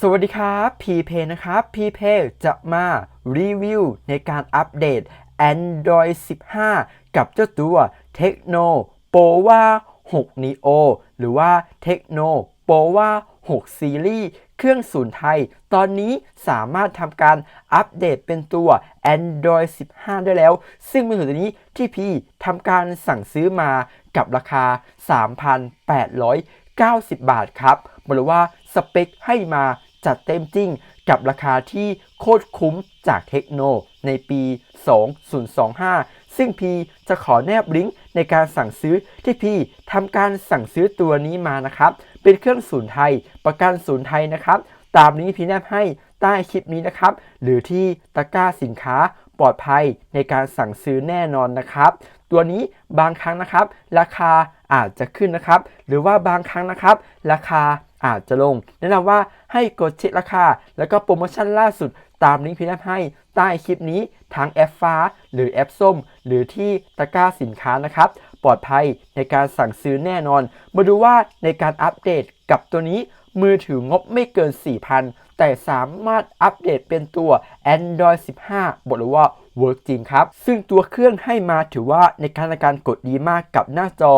สวัสดีครับพีเพนะครับพีเพจะมารีวิวในการอัปเดต Android 15 กับเจ้าตัว Tecno Pova 6 Neo หรือว่า Tecno Pova 6 Series เครื่องศูนย์ไทย ตอนนี้สามารถทำการอัปเดตเป็นตัว Android 15 ได้แล้ว ซึ่งมือถือตัวนี้ที่พี่ทำการสั่งซื้อมากับราคา 3,890 บาทครับบอกเลยว่าสเปคให้มา จัดเต็มจริงกับราคาที่โคตรคุ้มจากเทคโนในปี 2025 ซึ่งพีจะขอแนบลิงก์ในการสั่งซื้อที่พีทำการสั่งซื้อตัวนี้มานะครับ เป็นเครื่องศูนย์ไทย ประกันศูนย์ไทยนะครับ ตามนี้พีแนบให้ใต้คลิปนี้นะครับ หรือที่ตะกร้าสินค้าปลอดภัยในการสั่งซื้อแน่นอนนะครับ ตัวนี้บางครั้งนะครับ ราคาอาจจะขึ้นนะครับ หรือว่าบางครั้งนะครับ ราคา อาจจะลง แนะนำว่าให้กดเช็คราคา แล้วก็โปรโมชั่นล่าสุดตามลิงก์พีแนบให้ใต้คลิปนี้ทั้งแอปฟ้า หรือแอปส้ม หรือที่ตะกร้าสินค้านะครับ ปลอดภัยในการสั่งซื้อแน่นอน มาดูว่าในการอัปเดตกับตัวนี้มือถืองบไม่เกิน 4,000 แต่สามารถอัปเดตเป็นตัว Android 15 บอกเลยว่าเวิร์กจริงครับ ซึ่งตัวเครื่องให้มาถือว่าในการในการกดดีมากกับหน้าจอ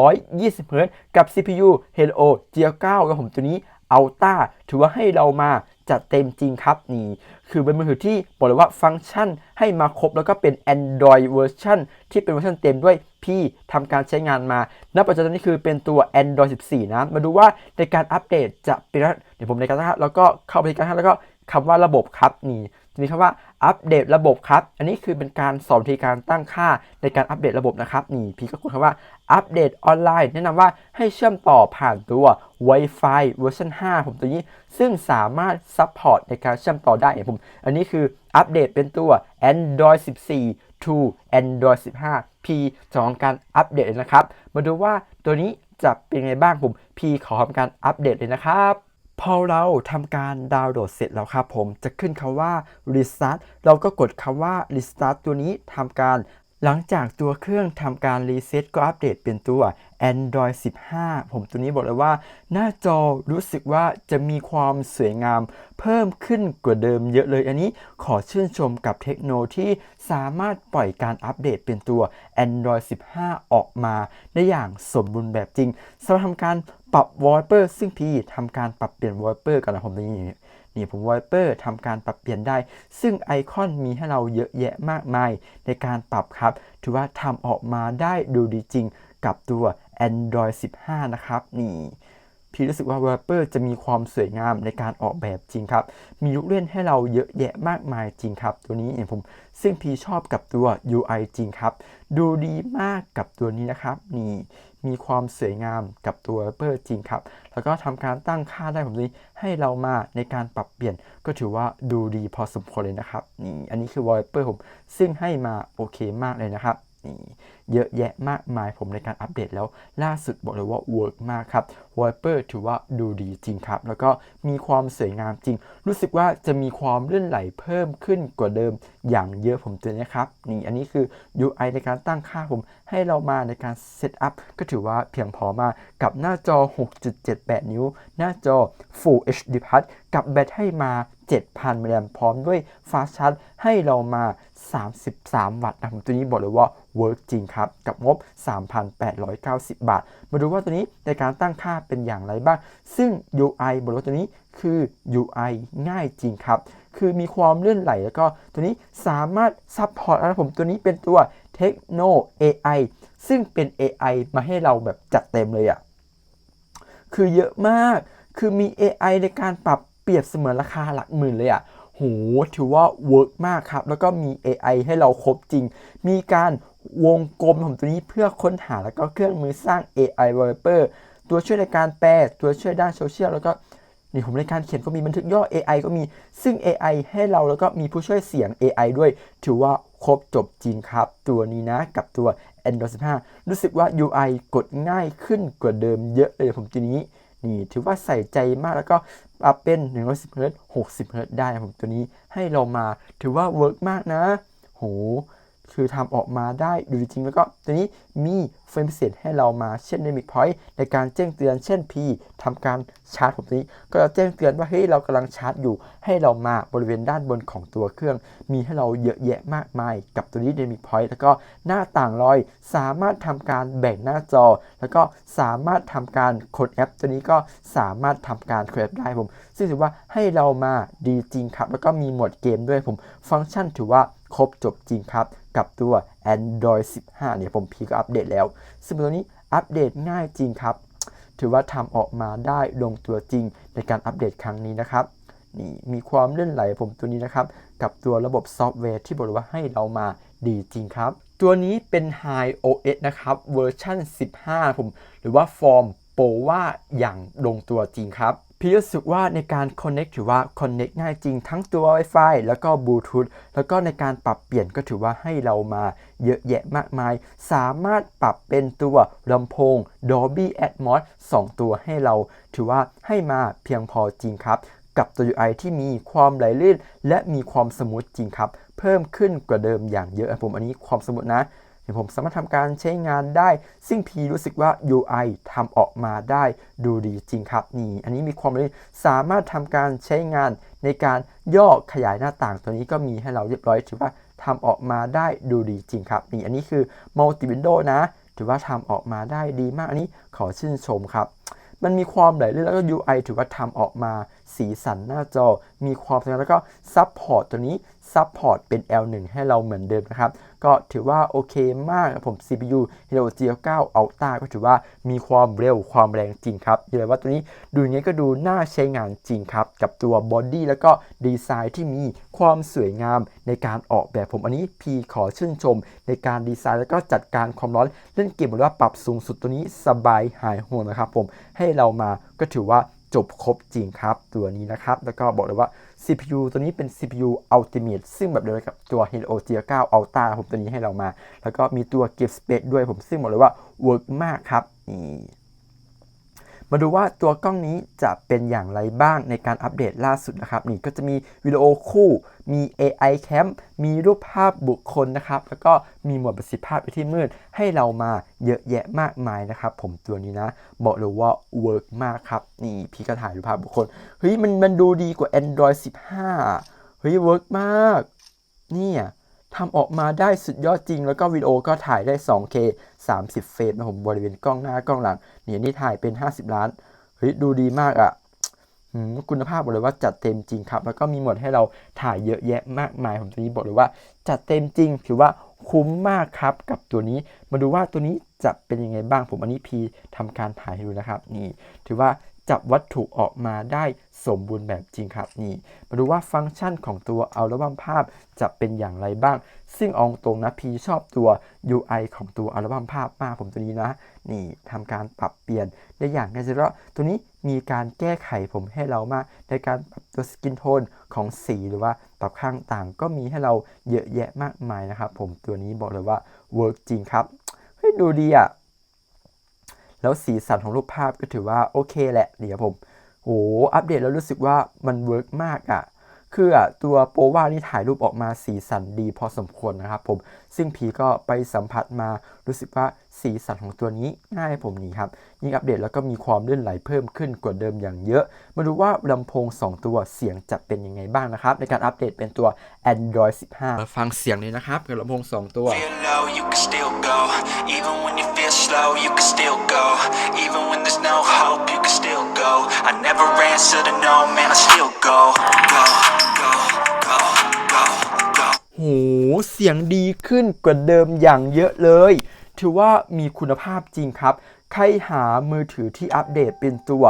120 Hz กับ CPU Helio G9 กับผมตัวนี้ Ultra ถือว่าให้เรามาจัดเต็มจริงครับนี่ คือเป็นมือถือที่บอกเลยว่าฟังก์ชันให้มาครบแล้วก็เป็น Android เวอร์ชันที่เป็นเวอร์ชันเต็มด้วยพี่ทำการใช้งานมา ณ ปัจจุบันนี้คือเป็นตัว Android 14 นะ มาดูว่าในการอัปเดตจะเป็นยังไงเดี๋ยวผมในการตั้งค่าแล้วก็เข้าไปที่การตั้งค่าแล้วก็คำว่าระบบครับนี่ มีคำว่าอัปเดตระบบครับ อันนี้คือเป็นการสอนวิธีการตั้งค่าในการอัปเดตระบบนะครับ นี่พี่ก็กดคำว่าอัปเดตออนไลน์ แนะนำว่าให้เชื่อมต่อผ่านตัว Wi-Fi เวอร์ชัน5ผมตัวนี้ ซึ่งสามารถซัพพอร์ตในการเชื่อมต่อได้ผม อันนี้คืออัปเดตเป็นตัว Android 14 to Android 15 P จองการอัปเดตนะครับ มาดูว่าตัวนี้จะเป็นไงบ้างผม P ขอทำการอัปเดตเลยนะครับ พอเราทำการดาวน์โหลดเสร็จแล้วครับผมจะขึ้นคำว่า restart เราก็กดคำว่า restart ตัวนี้ทำการ หลังจากตัวเครื่องทำการรีเซ็ตก็อัปเดตเป็นตัว Android 15 ผมตัวนี้บอกเลยว่า หน้าจอรู้สึกว่าจะมีความสวยงามเพิ่มขึ้นกว่าเดิมเยอะเลย อันนี้ขอชื่นชมกับเทคโนที่สามารถปล่อยการอัปเดตเป็นตัว Android 15 ออกมาได้อย่างสมบูรณ์แบบจริงสำหรับทำการปรับ Wallpaper ซึ่งพี่ทำการปรับเปลี่ยน Wallpaper กันนะผมตัวนี้ นี่ผมวอลเปอร์ทำการปรับเปลี่ยนได้ ซึ่งไอคอนมีให้เราเยอะแยะมากมาย ในการปรับครับ ถือว่าทำออกมาได้ดูดีจริงกับตัว Android 15 นะครับ นี่พี่รู้สึกว่า w a l l p a p e r จะมีความสวยงามในการออกแบบจริงครับ มีลูกเล่นให้เราเยอะแยะมากมายจริงครับ ตัวนี้เองผม ซึ่งพี่ชอบกับตัว UI จริงครับ ดูดีมากกับตัวนี้นะครับ นี่ มีความสวยงามกับตัว w a l l p a p e r จริงครับ แล้วก็ทำการตั้งค่าได้ผมนี้ให้เรามาในการปรับเปลี่ยนก็ถือว่าดูดีพอสมควรเลยนะครับนี่อันนี้คือวอลเปอร์ผมซึ่งให้มาโอเคมากเลยนะครับ นี่เยอะแยะมากมายผมในการอัปเดตแล้วล่าสุดบอกเลยว่าเวิร์กมากครับ Wiper ถือว่าดูดีจริงครับ แล้วก็มีความสวยงามจริง รู้สึกว่าจะมีความลื่นไหลเพิ่มขึ้นกว่าเดิมอย่างเยอะผมเตัวนี้ครับ นี่อันนี้คือ UI ในการตั้งค่าผมให้เรามาในการเซตอัพก็ถือว่าเพียงพอมากกับหน้าจอ 6.78 นิ้ว หน้าจอ Full HD Plus กับแบตให้มา 7,000มิลลิแอมพร้อมด้วยฟาสชาร์จให้เรามา 33 วัตต์นะผมตัวนี้บอกเลยว่าเวิร์กจริงครับ กับงบ 3,890 บาท มาดูว่าตัวนี้ในการตั้งค่าเป็นอย่างไรบ้าง ซึ่ง UI บอกเลยตัวนี้คือ UI ง่ายจริงครับ คือมีความเลื่อนไหลแล้วก็ตัวนี้สามารถซัพพอร์ตนะผมตัวนี้เป็นตัว Techno AI ซึ่งเป็น AI มาให้เราแบบจัดเต็มเลยอะ่ะ คือเยอะมาก คือมี AI ในการปรับ เปรียบเสมือนราคาหลักหมื่นเลยอะ่ะโหถือว่าเวิร์กมากครับ แล้วก็มี AI ให้เราครบจริง มีการวงกลมของตัวนี้เพื่อค้นหาแล้วก็เครื่องมือสร้าง AI Developer ตัวช่วยในการแปล ตัวช่วยด้านโซเชียลแล้วก็นี่ผมในการเขียนก็มีบันทึกย่อ AI ก็มีซึ่ง AI ให้เราแล้วก็มีผู้ช่วยเสียง AI ด้วย ถือว่าครบจบจริงครับ ตัวนี้นะกับตัว Android 15 รู้สึกว่า UI กดง่ายขึ้นกว่าเดิมเยอะเลยผมตัวนี้นี่ถือว่าใส่ใจมากแล้วก็ ปรับเป็น110 Hz 60 Hz ได้ผมตัวนี้ให้เรามาถือว่าเวิร์กมากนะ โห คือทำออกมาได้ดูจริงแล้วก็ตัวนี้มีเฟรมพิเศษให้เรามาเช่น Dynamic Point ในการแจ้งเตือนเช่น P ทำการชาร์จผมนี้ ก็จะแจ้งเตือนว่าเฮ้ยเรากำลังชาร์จอยู่ ให้เรามาบริเวณด้านบนของตัวเครื่อง มีให้เราเยอะแยะมากมาย กับตัวนี้ Dynamic Point แล้วก็หน้าต่างลอยสามารถทำการแบ่งหน้าจอ แล้วก็สามารถทำการกดแอป ตัวนี้ก็สามารถทำการกดแอปได้ผม ซึ่งถือว่าให้เรามาดีจริงครับ แล้วก็มีโหมดเกมด้วยผม ฟังก์ชันถือว่า ครบจบจริงครับ กับตัว Android 15 เนี่ยผมพีก็อัปเดตแล้ว ซึ่งตัวนี้อัปเดตง่ายจริงครับ ถือว่าทำออกมาได้ลงตัวจริงในการอัปเดตครั้งนี้นะครับนี่มีความเลื่อนไหลผมตัวนี้นะครับ กับตัวระบบซอฟต์แวร์ที่บอกว่าให้เรามาดีจริงครับ ตัวนี้เป็น High OS นะครับเวอร์ชัน15 ผม หรือว่าฟอร์มโปรว่าอย่างลงตัวจริงครับ พี่รู้สึกว่าในการ Connect ถือว่า Connect ง่ายจริงทั้งตัว Wi-Fi แล้วก็ Bluetooth แล้วก็ในการปรับเปลี่ยนก็ถือว่าให้เรามาเยอะแยะมากมาย สามารถปรับเป็นตัวลำโพง Dolby Atmos 2 ตัวให้เรา ถือว่าให้มาเพียงพอจริงครับ กับตัว UI ที่มีความไหลลื่น และมีความสมูทจริงครับ เพิ่มขึ้นกว่าเดิมอย่างเยอะผมอันนี้ความสมูทนะ เดี๋ยวผมสามารถทำการใช้งานได้ ซึ่งพีรู้สึกว่า UI ทำออกมาได้ดูดีจริงครับนี่ อันนี้มีความเลยสามารถทำการใช้งานในการย่อขยายหน้าต่างตัวนี้ก็มีให้เราเรียบร้อยถือว่าทำออกมาได้ดูดีจริงครับนี่อันนี้คือ Multi Window นะ ถือว่าทำออกมาได้ดีมากอันนี้ขอชื่นชมครับ มันมีความหลลื่นแล้วก็ UI ถือว่าทำออกมา สีสันหน้าจอ มีความสวยงามแล้วก็ซับพอร์ตตัวนี้ซับพอร์ตเป็น L1 ให้เราเหมือนเดิมนะครับ ก็ถือว่าโอเคมากผม CPU Helio G9 Ultra ก็ถือว่ามีความเร็วความแรงจริงครับอย่าเลยว่าตัวนี้ดูอย่างนี้ก็ดูน่าใช้งานจริงครับ กับตัวบอดี้แล้วก็ดีไซน์ที่มีความสวยงามในการออกแบบผมอันนี้พีขอชื่นชม ในการดีไซน์แล้วก็จัดการความร้อนเล่นเกมบอกเลยว่าปรับสูงสุดตัวนี้สบายหายห่วงนะครับผมให้เรามาก็ถือว่า จบครบจริงครับ ตัวนี้นะครับ แล้วก็บอกเลยว่า CPU ตัวนี้เป็น CPU Ultimate ซึ่งแบบเดียวกับตัว Helio G9 Ultra ผมตัวนี้ให้เรามา แล้วก็มีตัว give Space ด้วยผมซึ่งบอกเลยว่า work มากครับนี่ มาดูว่าตัวกล้องนี้จะเป็นอย่างไรบ้างในการอัปเดตล่าสุดนะครับ นี่ก็จะมีวิดีโอคู่ มี AI Cam มีรูปภาพบุคคลนะครับ แล้วก็มีหมวดประสิทธิภาพไปที่มืด ให้เรามาเยอะแยะมากมายนะครับ ผมตัวนี้นะบอกเลยว่าเวิร์กมากครับ นี่พี่ก็ถ่ายรูปภาพบุคคล เฮ้ยมันมันดูดีกว่า Android 15 เฮ้ยเวิร์กมาก เนี่ย ทำออกมาได้สุดยอดจริง แล้วก็วิดีโอก็ถ่ายได้ 2K 30 เฟรมนะผมบริเวณกล้องหน้ากล้องหลัง เนี่ยนี่ถ่ายเป็น 50 ล้าน เฮ้ย ดูดีมากอะ่ะคุณภาพบอกเลยว่าจัดเต็มจริงครับ แล้วก็มีหมดให้เราถ่ายเยอะแยะมากมาย ผมตัวนี้บอกเลยว่าจัดเต็มจริง ถือว่าคุ้มมากครับกับตัวนี้ มาดูว่าตัวนี้จะเป็นยังไงบ้าง ผมอันนี้พีทำการถ่ายให้ดูนะครับ นี่ ถือว่า จับวัตถุออกมาได้สมบูรณ์แบบจริงครับนี่มาดูว่าฟังก์ชันของตัวอัลบั้มภาพจะเป็นอย่างไรบ้าง ซึ่งองตรงนะพีชอบตัว UI ของตัวอัลบั้มภาพมากผมตัวนี้นะ นี่ทำการปรับเปลี่ยนได้อย่างง่ายเลยตัวนี้มีการแก้ไขผมให้เรามาก ในการปรับตัวสกินโทนของสีหรือว่าปรับข้างต่างก็มีให้เราเยอะแยะมากมายนะครับผมตัวนี้บอกเลยว่าเวิร์กจริงครับเฮ้ยดูดีอะ แล้วสีสันของรูปภาพก็ถือว่าโอเคแหละเดี๋ยวผมโหอัปเดตแล้วรู้สึกว่ามันเวิร์กมากอะ่ะคืออะตัวโปรว่านี่ถ่ายรูปออกมาสีสันดีพอสมควรนะครับผมซึ่งพีก็ไปสัมผัสมารู้สึกว่า สีสันของตัวนี้ง่ายให้ผมนี่ครับ ยิ่งอัปเดตแล้วก็มีความลื่นไหลเพิ่มขึ้นกว่าเดิมอย่างเยอะ มาดูว่าลำโพง 2 ตัวเสียงจะเป็นยังไงบ้างนะครับ ในการอัปเดตเป็นตัว Android 15 มาฟังเสียงเลยนะครับกับลำโพง 2 ตัว feel low, you can still go. Even when you feel slow, you can still go. Even when there's no hope, you can still go. I never answer to no, man, I still go. Go, go, go, go, go. โห เสียงดีขึ้นกว่าเดิมอย่างเยอะเลย ถือว่ามีคุณภาพจริงครับ ใครหามือถือที่อัปเดตเป็นตัว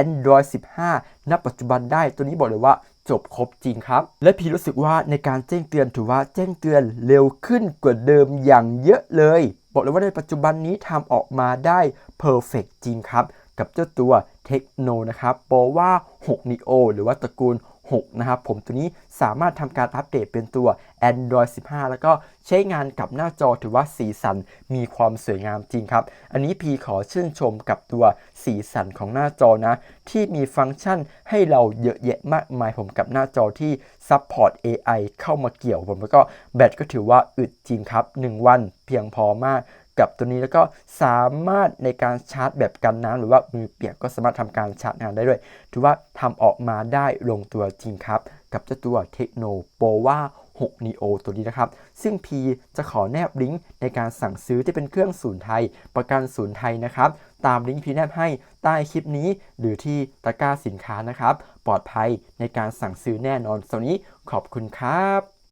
Android 15 ณ ปัจจุบันได้ตัวนี้บอกเลยว่าจบครบจริงครับ และพี่รู้สึกว่าในการแจ้งเตือนถือว่าแจ้งเตือนเร็วขึ้นกว่าเดิมอย่างเยอะเลย บอกเลยว่าในปัจจุบันนี้ทำออกมาได้ Perfect จริงครับ กับเจ้าตัวเทคโนนะครับโปรว่า6 Neo หรือว่าตระกูล6นะครับผมตัวนี้สามารถทำการอัปเดตเป็นตัว Android 15 แล้วก็ใช้งานกับหน้าจอถือว่าสีสันมีความสวยงามจริงครับ อันนี้พีขอชื่นชมกับตัวสีสันของหน้าจอนะ ที่มีฟังก์ชันให้เราเยอะแยะมากมายผมกับหน้าจอที่ซัพพอร์ต AI เข้ามาเกี่ยวผมแล้วก็แบตก็ถือว่าอึดจริงครับ 1 วันเพียงพอมากกับตัวนี้แล้วก็สามารถในการชาร์จแบบกันน้ำหรือว่ามือเปียกก็สามารถทำการชาร์จงานได้ด้วย ถือว่าทำออกมาได้ลงตัวจริงครับ กับเจ้าตัวเทคโนโปวา 6 Neo ตัวนี้นะครับ ซึ่ง P จะขอแนบลิงก์ในการสั่งซื้อที่เป็นเครื่องศูนย์ไทย ประกันศูนย์ไทยนะครับ ตามลิงก์พีแนบให้ใต้คลิปนี้ หรือที่ตะกร้าสินค้านะครับ ปลอดภัยในการสั่งซื้อแน่นอนส่วนี้ขอบคุณครับ